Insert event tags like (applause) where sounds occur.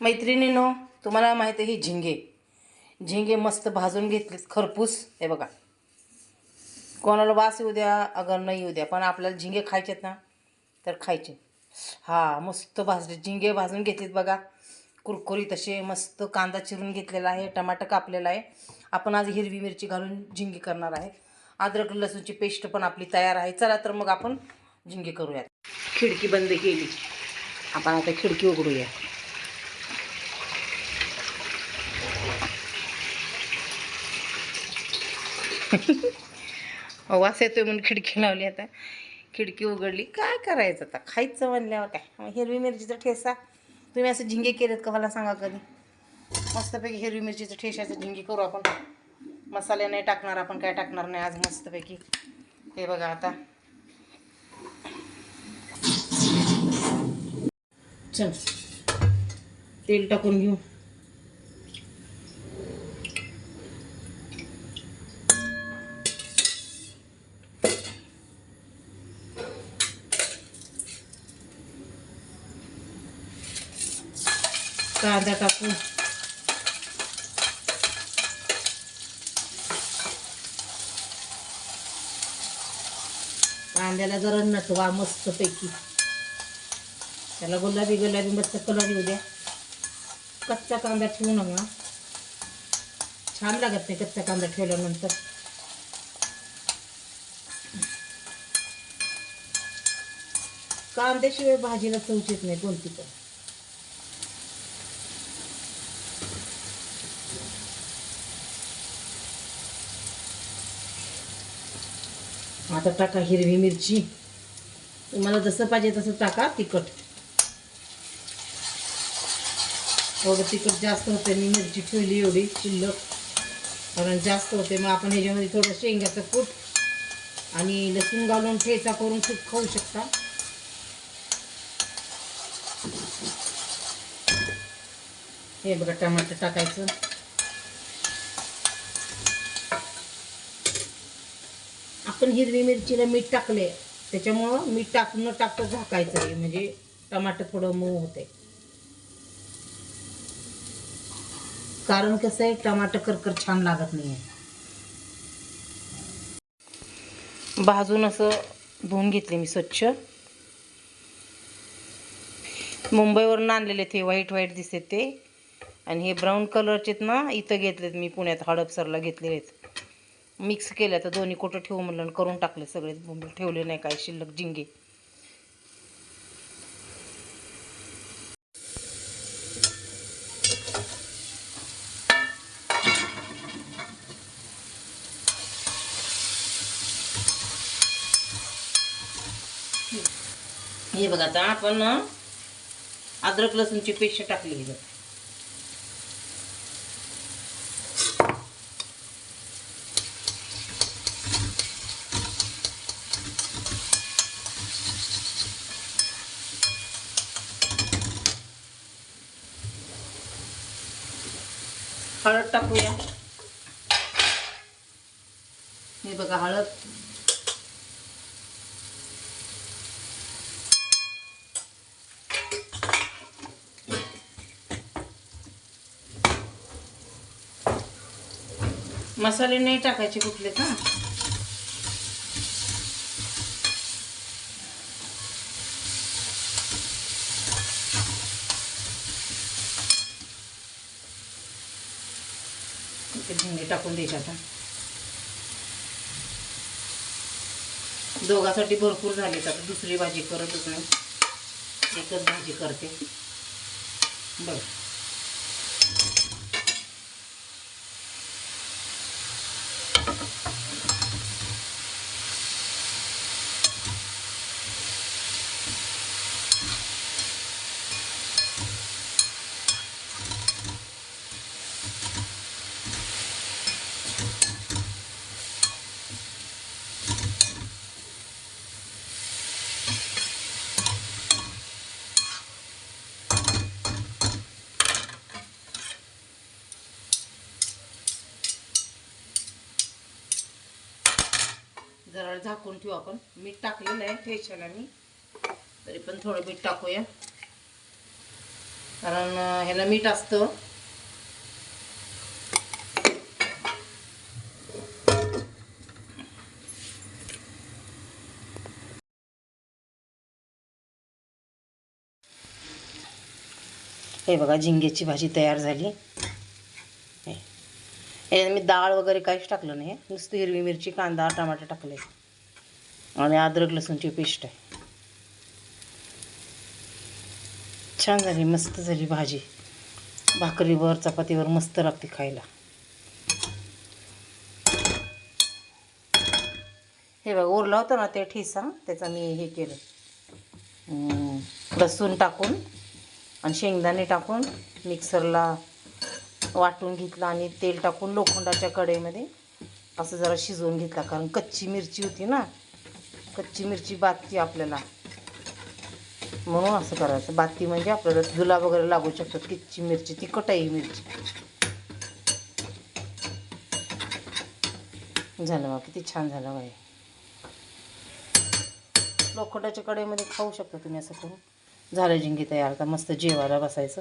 मैत्रिणीनो तुम्हाला माहिती आहे ही झिंगे. झिंगे मस्त भाजून घेतले खरपूस. हे बघा. कोणाला वास येऊ द्या अगर नाही येऊ द्या पण आपल्याला झिंगे खायचेत ना तर खायचे. हा मस्त भाजले झिंगे भाजून घेतलेत बघा. कुरकुरी तसे मस्त कांदा चिरून घेतलेला आहे टमाटर कापलेला आहे. आपण आज हिरवी मिरची घालून झिंगे करणार आहे. अद्रक लसूणची पेस्ट पण आपली तयार आहे. चला तर मग आपण झिंगे करूयात. खिडकी बंद केली. आपण आता खिडकी उघडूया. (laughs) वास येतोय म्हणून खिडकी लावली आता. खिडकी उघडली. काय करायचं आता? खायचं म्हणल्यावर काय? हिरवी मिरचीचा ठेसा. तुम्ही असं झिंगे केलेत का? मला सांगा कधी. मस्तपैकी हिरवी मिरचीचं ठेशाचं झिंगे करू आपण. मसाले नाही टाकणार आपण काय टाकणार नाही आज मस्तपैकी. हे बघा आता. चल. तेल टाकून घेऊ. कांदा टाकू कांद्याला जरा नटवा मस्तपैकी. त्याला गुलाबी गुलाबी मस्त कलर येऊ द्या. कच्चा कांदा ठेवू नका. छान लागत नाही कच्चा कांदा ठेवल्यानंतर. कांद्याशिवाय भाजीला चवच येत नाही कोणती पण. आता टाका हिरवी मिरची. तुम्हाला जसं पाहिजे तसं टाका तिखट. थोडं तिखट जास्त होते मी मिरची ठेवली एवढी शिल्लक. कारण जास्त होते मग आपण ह्याच्यामध्ये थोडं शेंगाचं कूट आणि लसूण घालून ठेचा करून खूप खाऊ शकता. हे बघा टमाटर टाकायचं. आपण हिरवी मिरचीला मीठ टाकले त्याच्यामुळं मीठ टाक न टाकता झाकायचं आहे. म्हणजे टमाटर थोडं मऊ होते कारण कसं आहे टमाटर करकर छान लागत नाही आहे भाजून असं धुवून घेतले मी स्वच्छ. मुंबईवरून आणलेले ते व्हाईट व्हाईट दिसते ते. आणि हे ब्राऊन कलरचेत ना इथं घेतलेत मी पुण्यात हडपसरला घेतलेले आहेत मिक्स केल्या तर दोन्ही कुठं ठेवू म्हणलं करून टाकले सगळे ठेवले नाही काय शिल्लक जिंगे. हे बघा आता आपण अद्रक लसूणची पेस्ट टाकली हळद टाकूया. हे बघा हळद. मसाले नाही टाकायचे कुठले का इथे झिंगे टाकून द्यायचे आता. दोघासाठी भरपूर झाले आता. दुसरी भाजी करतच नाही. एकच भाजी करते. बरं. जरा झाकून ठेवू आपण. मीठ टाकलेलं आहे ठेचाला मी तरी पण थोडं मीठ टाकूया. कारण ह्याला मीठ असतं. हे बघा झिंग्याची भाजी तयार झाली. याच्यात मी डाळ वगैरे काहीच टाकलं नाही. नुसती हिरवी मिरची कांदा टमाटर टाकले. आणि अद्रक लसूणची पेस्ट आहे. छान झाली मस्त झाली भाजी. भाकरीवर चपातीवर मस्त लागते खायला. हे बघा उरला होता ना ते ठिसा त्याचा मी हे केलं. लसूण टाकून आणि शेंगदाणे टाकून मिक्सरला वाटून घेतला आणि तेल टाकून लोखंडाच्या कढईमध्ये असं जरा शिजवून घेतला. कारण कच्ची मिरची होती ना कच्ची मिरची बातती आपल्याला. म्हणून असं करायचं. बाती म्हणजे आपल्याला जुलाब वगैरे लागू शकतात. कच्ची मिरची ती कटाई मिरची. झालं बा किती छान झालं बाई. लोखंडाच्या कढईमध्ये खाऊ शकता तुम्ही असं करून. झालं जिंगी तयार. आता मस्त जेवायला बसायचं.